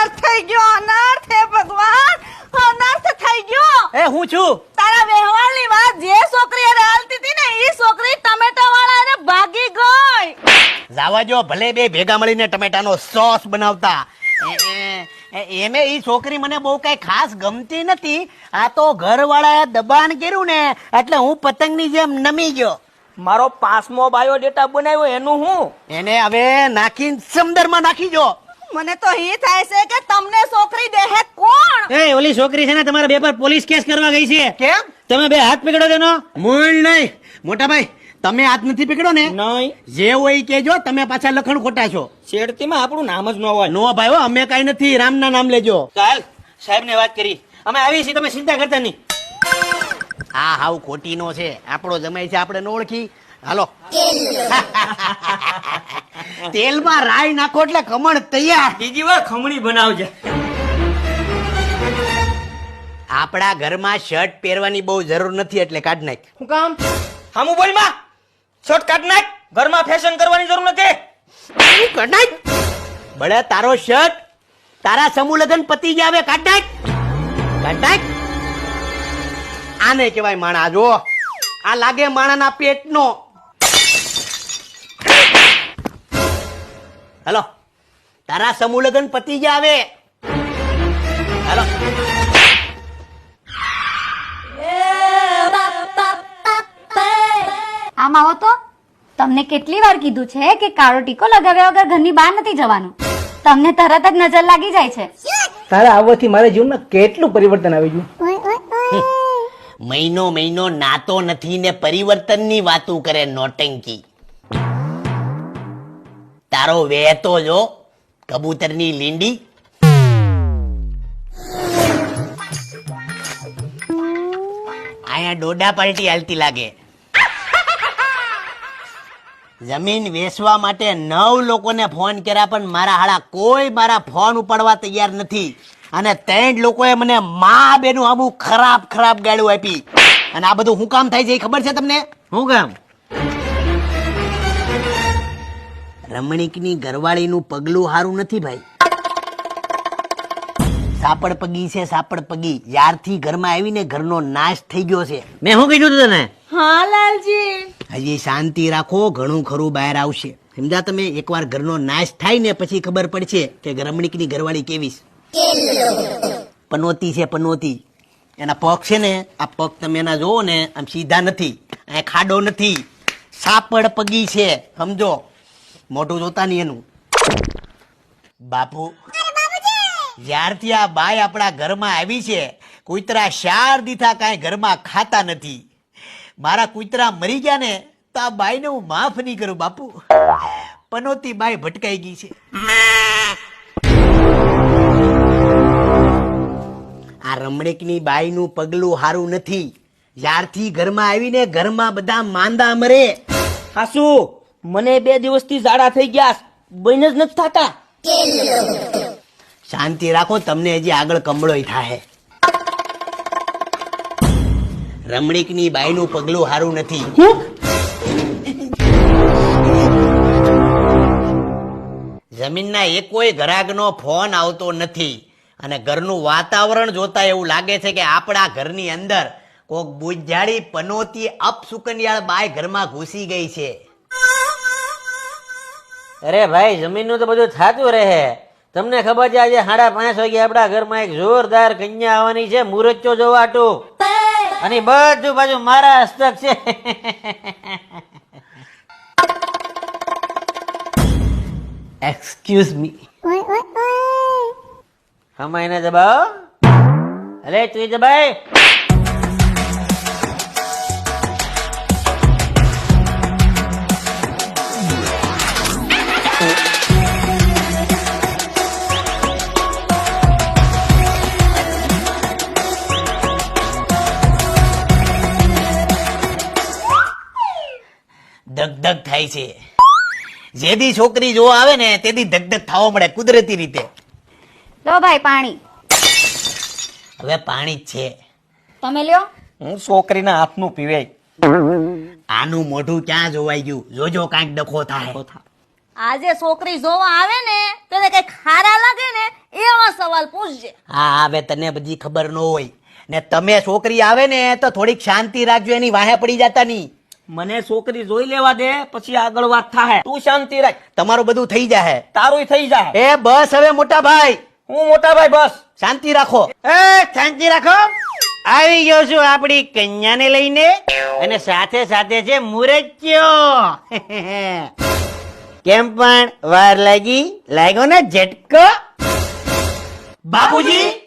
અનર્થ થઈ ગયો અનર્થ હે ભગવાન અનર્થ થઈ ગયો. એ હું છું? તારા વ્યવહારની વાત જે છોકરી હાલતી હતી ને એ છોકરી ટમેટા વાળા હારે ભાગી ગઈ. જાવા જો ભલે બે ભેગા મળીને ટમેટાનો સોસ બનાવતા. એ- એ- એ- એમે ઈ છોકરી મને બહુ કઈ ખાસ ગમતી નથી. આ તો ઘરવાળાએ દબાણ કર્યું ને એટલે હું પતંગની જેમ નમી ગયો. મારો પાંચમો બાયોડેટા બનાવ્યો એનું હું? એને હવે નાખીને સમંદરમાં નાખી જો મને તો હી થાય છે કે તમને છોકરી દેહે કોણ? એ ઓલી છોકરી છે ને તમારા બે પર પોલીસ કેસ કરવા ગઈ છે. કેમ? તમે બે હાથ પકડો તેનો મૂળ નહીં. મોટા ભાઈ તમે હાથ નથી પકડ્યો ને? નહીં. જે હોય કેજો તમે પાછા લખણ ખોટા છો. શેડતીમાં આપણું નામ જ ન હોય. નો ભાઈ હો, અમે કઈ નથી રામના નામ લેજો. કાલ સાહેબ ને વાત કરી. અમે આવી છીએ તમે ચિંતા કરતા નહીં. આ હાવ ખોટીનો છે. આપણો જમાય છે આપણે ન ઓળખી. હાલો. તેલમાં રાઈ નાખો એટલે ખમણ તૈયાર. બીજી વાર ખમણી બનાવજે. આપણા ઘરમાં શર્ટ પહેરવાની બહુ જરૂર નથી એટલે કાઢ નાખ. હું કામ? હામું બોલમાં શર્ટ કાઢ નાખ. ઘરમાં ફેશન કરવાની જરૂર નથી. કાઢ નાખ. બળે તારો શર્ટ તારા સમૂહ લગ્ન પતી ગયા હવે કાઢ નાખ. કાઢ નાખ. આને કહેવાય માણા. જો આ લાગે માણાના પેટનો. હલો. તારા સમૂહ લગ્ન પતી ગયા આવે હાલો. આમ આવો તો. તમને કેટલી વાર કીધું છે કે કાળો ટીકો લગાવ્યા વગર ઘરની બહાર નથી જવાનું? તમને તરત જ નજર લાગી જાય છે. તારા આવવાથી મારા જીવનમાં કેટલું પરિવર્તન આવી ગયું? મહિનો મહિનો નાતો નથી ને પરિવર્તનની વાતો કરે નોટંકી. તારો વહેતો જો કબૂતરની લીંડી. અહીંયા ડોડા પાલટી હાલતી લાગે. જમીન વેચવા માટે નવ લોકોને ફોન કર્યા પણ મારા હાળા કોઈ મારા ફોન ઉપાડવા તૈયાર નથી. અને ત્રણ લોકોએ મને મા બેનું આબુ ખરાબ ખરાબ ગાડું આપી અને આ બધું હું કામ થાય છે એ ખબર છે તમને? હું કામ? રમણીકની ઘરવાળીનું પગલું હારું નથી ભાઈ. સાપડ પગી છે સાપડ પગી. યારથી ઘરમાં આવીને ઘરનો નાશ થઈ ગયો છે. મેં શું કીધું તને? હા લાલજી. હજી શાંતિ રાખો ઘણું ખરું બહાર આવશે. સમજા તમે એકવાર ઘરનો નાશ થાય ને પછી ખબર પડશે કે રમણીકની ઘરવાળી કેવી પનોતી છે પનોતી. એના પગ છે ને આ પગ તમે એના જોવો ને આમ સીધા નથી. આ ખાડો નથી. સાપડ પગી છે સમજો. મોટું જોતા નહીં એનું. બાપુ, જ્યારથી આ બાઈ આપણા ઘરમાં આવી છે, કુતરા શાર દીથા કાંઈ ઘરમાં ખાતા નથી. મારા કુતરા મરી ગયા ને તો આ બાઈને હું માફ નહીં કરું બાપુ. પનોતી બાઈ ભટકાઈ ગઈ છે. આ રમણીકની બાઈનું પગલું હારું નથી. જ્યારથી ઘરમાં આવીને ઘરમાં બધા માંદા મરે. હાસુ મને બે દિવસથી ઝાડા થઈ ગયા બન જ નથી થતા. શાંતિ રાખો તમને હજી આગળ કમળોય થાય રમણીકની બાઈનું પગલું હારું નથી. જમીનના એકોય ગ્રાહકનો ફોન આવતો નથી. અને ઘરનું વાતાવરણ જોતા એવું લાગે છે કે આપણા ઘરની અંદર કોક બુજાડી પનોતી અપસુકન્યાળ બાય ઘરમાં ઘૂસી ગઈ છે. અરે ભાઈ જમીનનું તો બધું થતું રહે. તમને ખબર છે આજે સાડા પાંચ વાગે આપણા ઘરમાં એક જોરદાર કન્યા આવવાની છે મુરચ્ચો જોવાટું. અને બધું બાજુ મારા હસ્તક છે. એક્સક્યુઝ મી હમાય ને દબાવો અરે તું દબાય ધક થાય છે. જેદી છોકરી જોવા આવે ને તેદી ધક ધક થવા મળે કુદરતી રીતે. લો ભાઈ પાણી. હવે પાણી જ છે. તમે લ્યો. હું છોકરીના હાથનું પીવે આનું મોઢું ક્યાં જોવાઈ ગયું? જોજો કાંઈક ડખો થાય. આજે છોકરી જોવા આવે ને તો કઈ ખારા લાગે ને એવા સવાલ પૂછજે. હા હવે તને બધી ખબર ન હોય. ને તમે છોકરી આવે ને તો થોડીક શાંતિ રાખજો એની વાહે પડી જતા નહીં મને છોકરી જોઈ લેવા દે પછી આગળ વાત થાય તું શાંતિ રાખ. તમારું બધું થઈ જાય તારું થઈ જાય એ બસ હવે મોટા ભાઈ. હું મોટા ભાઈ બસ. શાંતિ રાખો. એ શાંતિ રાખો. આવી ગયો છું આપણી કન્યાને લઈને અને સાથે સાથે છે મુરચ્યો કેમ પણ વાર લાગી? લાગ્યો ને ઝટકો? બાપુજી!